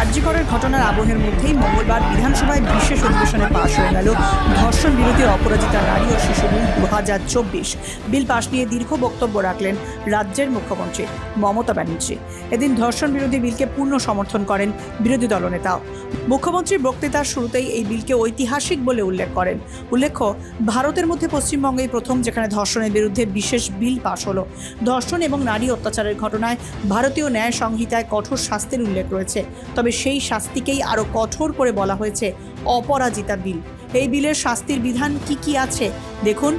আরজিকরের ঘটনার আবহের মধ্যেই মঙ্গলবার বিধানসভায় বিশেষ অধিবেশনে পাশ হয়ে গেল ধর্ষণ বিরোধী অপরাজিতা নারী ও শিশু বিল দু হাজার চব্বিশ। বিল পাশ নিয়ে দীর্ঘ বক্তব্য রাখলেন রাজ্যের মুখ্যমন্ত্রী মমতা ব্যানার্জি। এদিন ধর্ষণ বিরোধী বিলকে পূর্ণ সমর্থন করেন বিরোধী দলনেতাও। মুখ্যমন্ত্রী বক্তৃতার শুরুতেই এই বিলকে ঐতিহাসিক বলে উল্লেখ করেন। উল্লেখ্য, ভারতের মধ্যে পশ্চিমবঙ্গেই প্রথম যেখানে ধর্ষণের বিরুদ্ধে বিশেষ বিল পাশ হলো। ধর্ষণ এবং নারী অত্যাচারের ঘটনায় ভারতীয় ন্যায় সংহিতায় কঠোর শাস্তির উল্লেখ রয়েছে। তবে সেই শাস্তিকেই আরও কঠোর করে বলা হয়েছে অপরাজিতা বিল। এই বিলের শাস্তির বিধান কি কি আছে দেখুন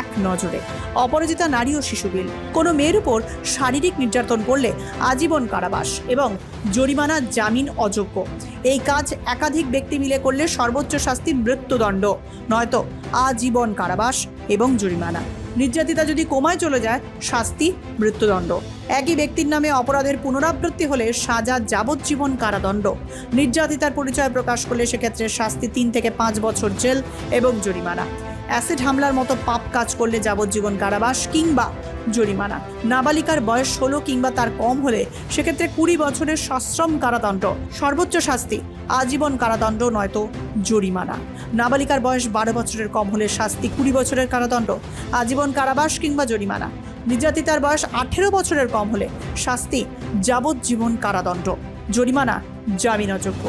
এক নজরে। অপরাজিতা নারী ও শিশু বিল। কোনো মেয়ের উপর শারীরিক নির্যাতন করলে আজীবন কারাবাস এবং জরিমানা জামিন অযোগ্য। এই কাজ একাধিক ব্যক্তি মিলে করলে সর্বোচ্চ শাস্তি মৃত্যুদণ্ড। নয়তো আজীবন কারাবাস এবং জরিমানা। নির্যাতিতা যদি কোমায় চলে যায়, শাস্তি, মৃত্যুদণ্ড। একই ব্যক্তির নামে অপরাধের পুনরাবৃত্তি হলে সাজা যাবজ্জীবন কারাদণ্ড। নির্যাতিতার পরিচয় প্রকাশ করলে সেক্ষেত্রে শাস্তি তিন থেকে পাঁচ বছর জেল এবং জরিমানা। অ্যাসিড হামলার মতো পাপ কাজ করলে যাবজ্জীবন কারাবাস কিংবা জরিমানা। নাবালিকার বয়স ষোলো কিংবা তার কম হলে সেক্ষেত্রে কুড়ি বছরের সশ্রম কারাদণ্ড, সর্বোচ্চ শাস্তি, আজীবন কারাদণ্ড নয়তো জরিমানা। নাবালিকার বয়স বারো বছরের কম হলে শাস্তি কুড়ি বছরের কারাদণ্ড, আজীবন কারাবাস কিংবা জরিমানা। নির্যাতিতার বয়স আঠেরো বছরের কম হলে শাস্তি যাবজ্জীবন কারাদণ্ড। জরিমানা জামিন অযোগ্য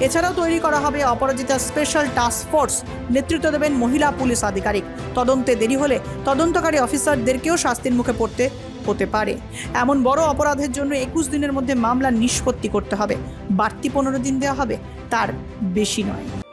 এছাড়াও তৈরি করা হবে অপরাজিতা স্পেশাল টাস্ক ফোর্স। নেতৃত্ব দেবেন মহিলা পুলিশ আধিকারিক। তদন্তে দেরি হলে তদন্তকারী অফিসারদেরকেও শাস্তির মুখে পড়তে হতে পারে। এমন বড় অপরাধের জন্য একুশ দিনের মধ্যে মামলা নিষ্পত্তি করতে হবে। বাড়তি পনেরো দিন দেওয়া হবে, তার বেশি নয়।